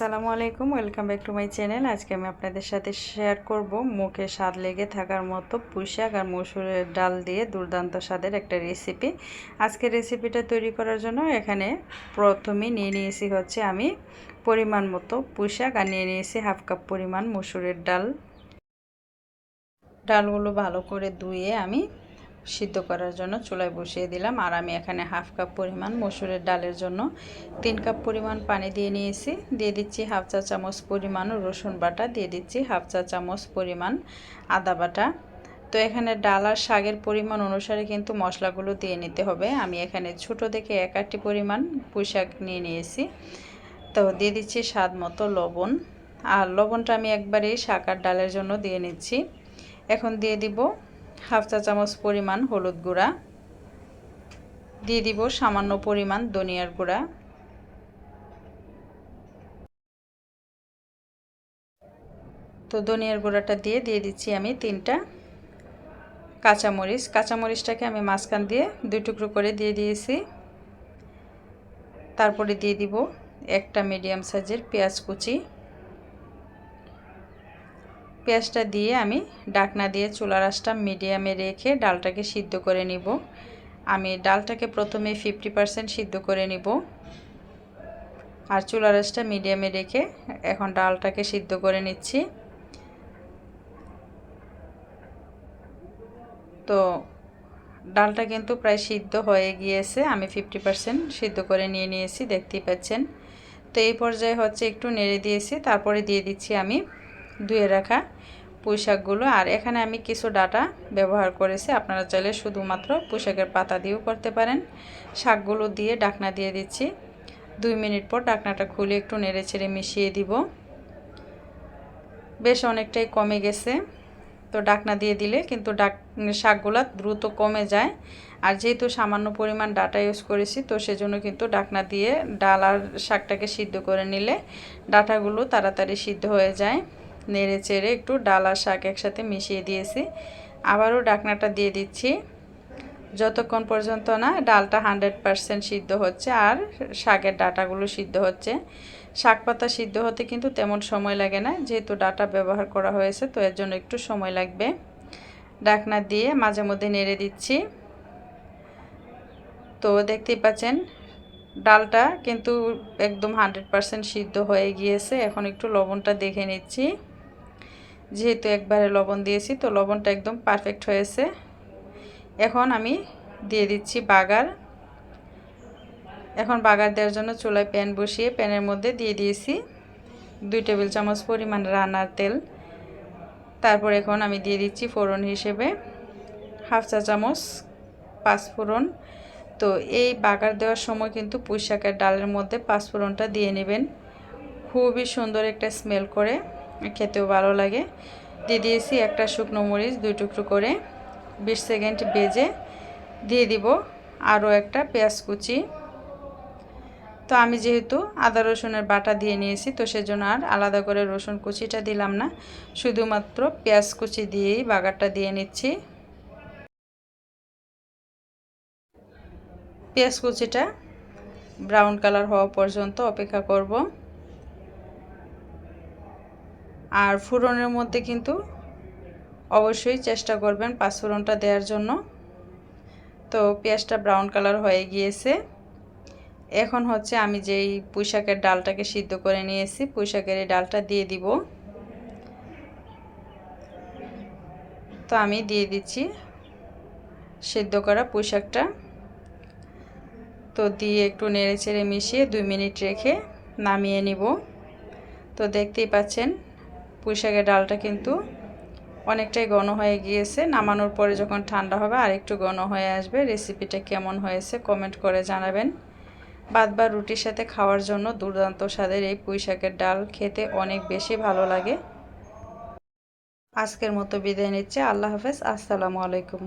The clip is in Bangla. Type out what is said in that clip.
আসসালামু আলাইকুম, welcome back to my channel. আজকে আমি আপনাদের সাথে শেয়ার করব মুখে স্বাদ লেগে থাকার মতো পুঁইশাক আর মসুরের ডাল দিয়ে দুর্দান্ত স্বাদের একটা রেসিপি। আজকে রেসিপিটা তৈরি করার জন্য এখানে প্রথমেই নিয়ে নিয়েছি হচ্ছে আমি পরিমাণ মতো পুঁইশাক আর নিয়ে নিয়েছি হাফ কাপ পরিমাণ মসুরের ডাল। ডালগুলো ভালো করে ধুয়ে আমি সিদ্ধ করার জন্য চুলায় বসিয়ে দিলাম। আর আমি এখানে হাফ কাপ পরিমাণ মসুরের ডালের জন্য তিন কাপ পরিমাণ পানি দিয়ে নিয়েছি। দিয়ে দিচ্ছি হাফ চা চামচ পরিমাণ রসুন বাটা। দিয়ে দিচ্ছি হাফ চা চামচ পরিমাণ আদা বাটা। তো এখানে ডাল আর শাকের পরিমাণ অনুসারে কিন্তু মশলাগুলো দিয়ে নিতে হবে। আমি এখানে ছোট দেখে এক আটটি পরিমাণ পুঁশাক নিয়ে নিয়েছি। তো দিয়ে দিচ্ছি স্বাদ মতো লবণ। আর লবণটা আমি একবারেই শাক আর ডালের জন্য দিয়ে নিচ্ছি। এখন দিয়ে দিব হাফ চা চামচ পরিমাণ হলুদ গুঁড়া। দিয়ে দিব সামান্য পরিমাণ ধনিয়ার গুঁড়া। তো ধনিয়ার গুঁড়াটা দিয়ে দিয়ে দিচ্ছি আমি তিনটা কাঁচামরিচ। কাঁচামরিচটাকে আমি মাঝখান দিয়ে দুই টুকরো করে দিয়ে দিয়েছি। তারপরে দিয়ে দিব একটা মিডিয়াম সাইজের পেঁয়াজ কুচি। পেঁয়াজটা দিয়ে আমি ডাকনা দিয়ে চুলার আঁচটা মিডিয়ামে রেখে ডালটাকে সিদ্ধ করে নিব। আমি ডালটাকে প্রথমে ফিফটি পারসেন্ট সিদ্ধ করে নিব। আর চুলার আঁচটা মিডিয়ামে রেখে এখন ডালটাকে সিদ্ধ করে নিচ্ছি। তো ডালটা কিন্তু প্রায় সিদ্ধ হয়ে গিয়েছে। আমি ফিফটি পারসেন্ট সিদ্ধ করে নিয়ে নিয়েছি, দেখতেই পাচ্ছেন। তো এই পর্যায়ে হচ্ছে একটু নেড়ে দিয়েছি, তারপরে দিয়ে দিচ্ছি আমি ধুয়ে রাখা পুঁইশাকগুলো আর এখানে আমি কিছু ডাটা ব্যবহার করেছি। আপনারা চাইলে শুধুমাত্র পুঁইশাকের পাতা দিয়েও করতে পারেন। শাকগুলো দিয়ে ডাকনা দিয়ে দিচ্ছি। দুই মিনিট পর ডাকনাটা খুলে একটু নেড়ে ছেড়ে মিশিয়ে দিব। বেশ অনেকটাই কমে গেছে। তো ডাকনা দিয়ে দিলে কিন্তু ডাক শাকগুলা দ্রুত কমে যায়। আর যেহেতু সামান্য পরিমাণ ডাটা ইউজ করেছি, তো সেজন্য কিন্তু ডাকনা দিয়ে ডাল আর শাকটাকে সিদ্ধ করে নিলে ডাটাগুলো তাড়াতাড়ি সিদ্ধ হয়ে যায়। নেড়ে চেড়ে একটু ডাল আর শাক একসাথে মিশিয়ে দিয়েছি। আবারও ডাকনাটা দিয়ে দিচ্ছি। যতক্ষণ পর্যন্ত না ডালটা হান্ড্রেড পারসেন্ট সিদ্ধ হচ্ছে আর শাকের ডাটাগুলো সিদ্ধ হচ্ছে। শাক পাতা সিদ্ধ হতে কিন্তু তেমন সময় লাগে না, যেহেতু ডাটা ব্যবহার করা হয়েছে, তো এর জন্য একটু সময় লাগবে। ডাকনা দিয়ে মাঝে মধ্যে নেড়ে দিচ্ছি। তো দেখতেই পাচ্ছেন, ডালটা কিন্তু একদম হান্ড্রেড পারসেন্ট সিদ্ধ হয়ে গিয়েছে। এখন একটু লবণটা দেখে নিচ্ছি। যেহেতু একবারে লবণ দিয়েছি, তো লবণটা একদম পারফেক্ট হয়েছে। এখন আমি দিয়ে দিচ্ছি বাগার। এখন বাগার দেওয়ার জন্য চুলায় প্যান বসিয়ে প্যানের মধ্যে দিয়ে দিয়েছি দুই টেবিল চামচ পরিমাণ রান্নার তেল। তারপর এখন আমি দিয়ে দিচ্ছি ফোড়ন হিসেবে হাফ চা চামচ পাঁচফোড়ন তো এই বাগার দেওয়ার সময় কিন্তু পুঁইশাকের ডালের মধ্যে পাঁচফোড়নটা দিয়ে নেবেন। খুবই সুন্দর একটা স্মেল করে। খেতেও ভালো লাগে। দিয়ে দিয়েছি একটা শুকনো মরিচ দুই টুকরো করে। বিশ সেকেন্ড বেজে দিয়ে দিব আরও একটা পেঁয়াজ কুচি। তো আমি যেহেতু আদা রসুনের বাটা দিয়ে নিয়েছি, তো সেজন্য আর আলাদা করে রসুন কুচিটা দিলাম না। শুধুমাত্র পেঁয়াজ কুচি দিয়েই বাগারটা দিয়ে নিচ্ছি। পেঁয়াজ কুচিটা ব্রাউন কালার হওয়া পর্যন্ত অপেক্ষা করব। আর ফুরনের মধ্যে কিন্তু অবশ্যই চেষ্টা করবেন পাঁচফোড়নটা দেওয়ার জন্য। তো পেঁয়াজটা ব্রাউন কালার হয়ে গিয়েছে। এখন হচ্ছে আমি যেই পুঁইশাকের ডালটাকে সিদ্ধ করে নিয়েছি, পুঁইশাকের এই ডালটা দিয়ে দিব। তো আমি দিয়ে দিচ্ছি সিদ্ধ করা পুঁইশাকটা। তো দিয়ে একটু নেড়ে চেড়ে মিশিয়ে দুই মিনিট রেখে নামিয়ে নিব। তো দেখতেই পাচ্ছেন পুঁইশাকের ডালটা কিন্তু অনেকটাই ঘন হয়ে গিয়েছে। নামানোর পরে যখন ঠান্ডা হবে আর একটু ঘন হয়ে আসবে। রেসিপিটা কেমন হয়েছে কমেন্ট করে জানাবেন। বাদ বা রুটির সাথে খাওয়ার জন্য দুর্দান্ত স্বাদের এই পুঁইশাকের ডাল খেতে অনেক বেশি ভালো লাগে। আজকের মতো বিদায় নিচ্ছে। আল্লাহ হাফেজ। আসসালামু আলাইকুম।